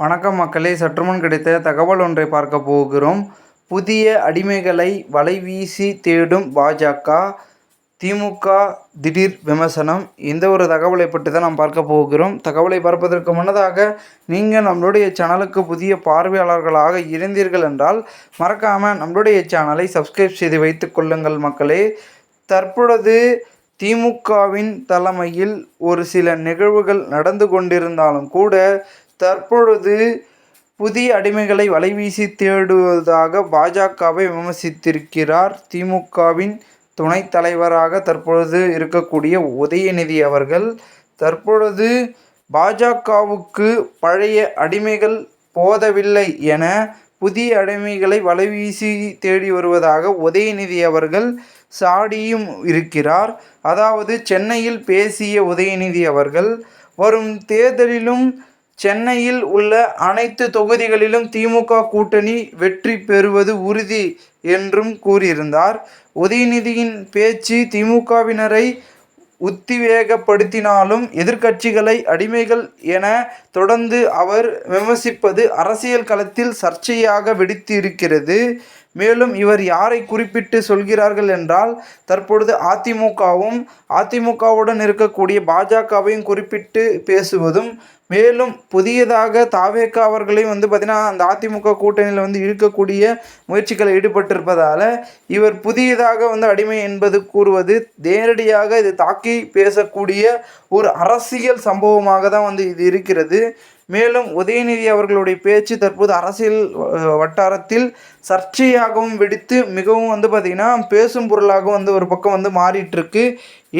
வணக்கம் மக்களே சற்றுமுன் கிடைத்த தகவல் ஒன்றை பார்க்க போகிறோம். புதிய அடிமைகளை வலைவீசி தேடும் பாஜக திமுக திடீர் விமர்சனம். இந்த ஒரு தகவலை பற்றி தான் நாம் பார்க்க போகிறோம். தகவலை பார்ப்பதற்கு முன்னதாக நீங்கள் நம்மளுடைய சேனலுக்கு புதிய பார்வையாளர்களாக இருந்தீர்கள் என்றால் மறக்காமல் நம்மளுடைய சேனலை சப்ஸ்கிரைப் செய்து வைத்து கொள்ளுங்கள் மக்களே. தற்பொழுது திமுகவின் தலைமையில் ஒரு சில நிகழ்வுகள் நடந்து கொண்டிருந்தாலும் கூட தற்பொழுது புதிய அடிமைகளை வலைவீசி தேடுவதாக பாஜகவை விமர்சித்திருக்கிறார். திமுகவின் துணைத் தலைவராக தற்பொழுது இருக்கக்கூடிய உதயநிதி அவர்கள் தற்பொழுது பாஜகவுக்கு பழைய அடிமைகள் போதவில்லை என புதிய அடிமைகளை வலைவீசி தேடி வருவதாக உதயநிதி அவர்கள் சாடியும் இருக்கிறார். அதாவது சென்னையில் பேசிய உதயநிதி அவர்கள் வரும் தேர்தலிலும் சென்னையில் உள்ள அனைத்து தொகுதிகளிலும் திமுக கூட்டணி வெற்றி பெறுவது உறுதி என்றும் கூறியிருந்தார். உதயநிதியின் பேச்சு திமுகவினரை உத்திவேகப்படுத்தினாலும் எதிர்க்கட்சிகளை அடிமைகள் என தொடர்ந்து அவர் விமர்சிப்பது அரசியல் களத்தில் சர்ச்சையாக வெடித்து இருக்கிறது மேலும் இவர் யாரை குறிப்பிட்டு சொல்கிறார்கள் என்றால் தற்பொழுது அதிமுகவும் அதிமுகவுடன் இருக்கக்கூடிய பாஜகவையும் குறிப்பிட்டு பேசுவதும் மேலும் புதியதாக தாவேக்கா அவர்களையும் வந்து பார்த்திங்கன்னா அந்த அதிமுக கூட்டணியில் வந்து இழுக்கக்கூடிய முயற்சிகளில் ஈடுபட்டிருப்பதால் இவர் புதியதாக வந்து அடிமை என்பது கூறுவது நேரடியாக இது தாக்கி பேசக்கூடிய ஒரு அரசியல் சம்பவமாக தான் வந்து இது இருக்கிறது. மேலும் உதயநிதி அவர்களுடைய பேச்சு தற்போது அரசியல் வட்டாரத்தில் சர்ச்சையாகவும் வெடித்து மிகவும் வந்து பார்த்திங்கன்னா பேசும் பொருளாகவும் வந்து ஒரு பக்கம் வந்து மாறிட்டுருக்கு.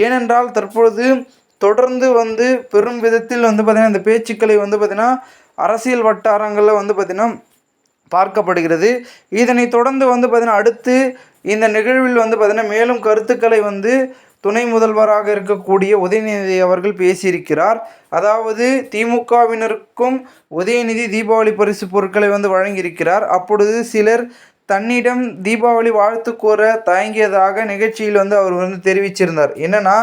ஏனென்றால் தற்பொழுது தொடர்ந்து வந்து பெரும் விதத்தில் வந்து பார்த்திங்கன்னா இந்த பேச்சுக்களை வந்து பார்த்திங்கன்னா அரசியல் வட்டாரங்களில் வந்து பார்த்திங்கன்னா பார்க்கப்படுகிறது. இதனை தொடர்ந்து வந்து பார்த்திங்கன்னா அடுத்து இந்த நிகழ்வில் வந்து பார்த்திங்கன்னா மேலும் கருத்துக்களை வந்து துணை முதல்வராக இருக்கக்கூடிய உதயநிதி அவர்கள் பேசியிருக்கிறார். அதாவது திமுகவினருக்கும் உதயநிதி தீபாவளி பரிசு பொருட்களை வந்து வழங்கியிருக்கிறார். அப்பொழுது சிலர் தன்னிடம் தீபாவளி வாழ்த்து கூற தயங்கியதாக நிகழ்ச்சியில் வந்து அவர் வந்து தெரிவிச்சிருந்தார். என்னன்னா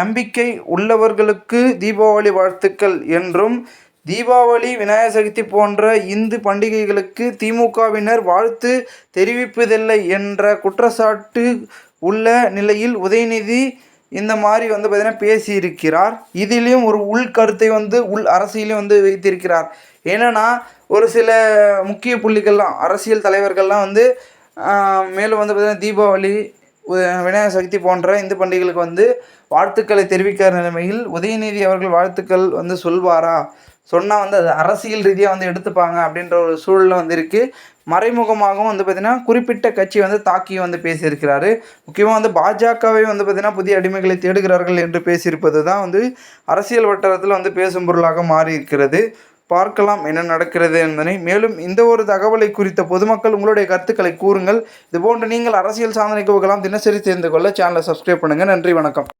நம்பிக்கை உள்ளவர்களுக்கு தீபாவளி வாழ்த்துக்கள் என்றும் தீபாவளி விநாயகர் சதுர்த்தி போன்ற இந்து பண்டிகைகளுக்கு திமுகவினர் வாழ்த்து தெரிவிப்பதில்லை என்ற குற்றச்சாட்டு உள்ள நிலையில் உதயநிதி இந்த மாதிரி வந்து பார்த்திங்கன்னா பேசியிருக்கிறார். இதிலையும் ஒரு உள் கருத்தை வந்து உள் அரசியலையும் வந்து வைத்திருக்கிறார். ஏன்னா ஒரு சில முக்கிய புள்ளிகள்லாம் அரசியல் தலைவர்கள்லாம் வந்து மேலும் வந்து பார்த்திங்கன்னா தீபாவளி விநாயகர் சதுர்த்தி போன்ற இந்து பண்டிகைகளுக்கு வந்து வாழ்த்துக்களை தெரிவிக்கிற நிலைமையில் உதயநிதி அவர்கள் வாழ்த்துக்கள் வந்து சொல்வாரா? சொன்னால் வந்து அது அரசியல் ரீதியாக வந்து எடுத்துப்பாங்க அப்படின்ற ஒரு சூழலில் வந்து இருக்குது மறைமுகமாகவும் வந்து பார்த்திங்கன்னா குறிப்பிட்ட கட்சி வந்து தாக்கி வந்து பேசியிருக்கிறாரு. முக்கியமாக வந்து பாஜகவை வந்து பார்த்திங்கன்னா புதிய அடிமைகளை தேடுகிறார்கள் என்று பேசியிருப்பது தான் வந்து அரசியல் வட்டாரத்தில் வந்து பேசும் பொருளாக மாறி இருக்கிறது பார்க்கலாம் என்ன நடக்கிறது என்பதை. மேலும் இந்த ஒரு தகவலை குறித்த பொதுமக்கள் உங்களுடைய கருத்துக்களை கூறுங்கள். இதுபோன்று நீங்கள் அரசியல் சாதனைக்கு போகலாம் தினசரி தெரிந்து கொள்ள சேனலை சப்ஸ்கிரைப் பண்ணுங்கள் நன்றி வணக்கம்.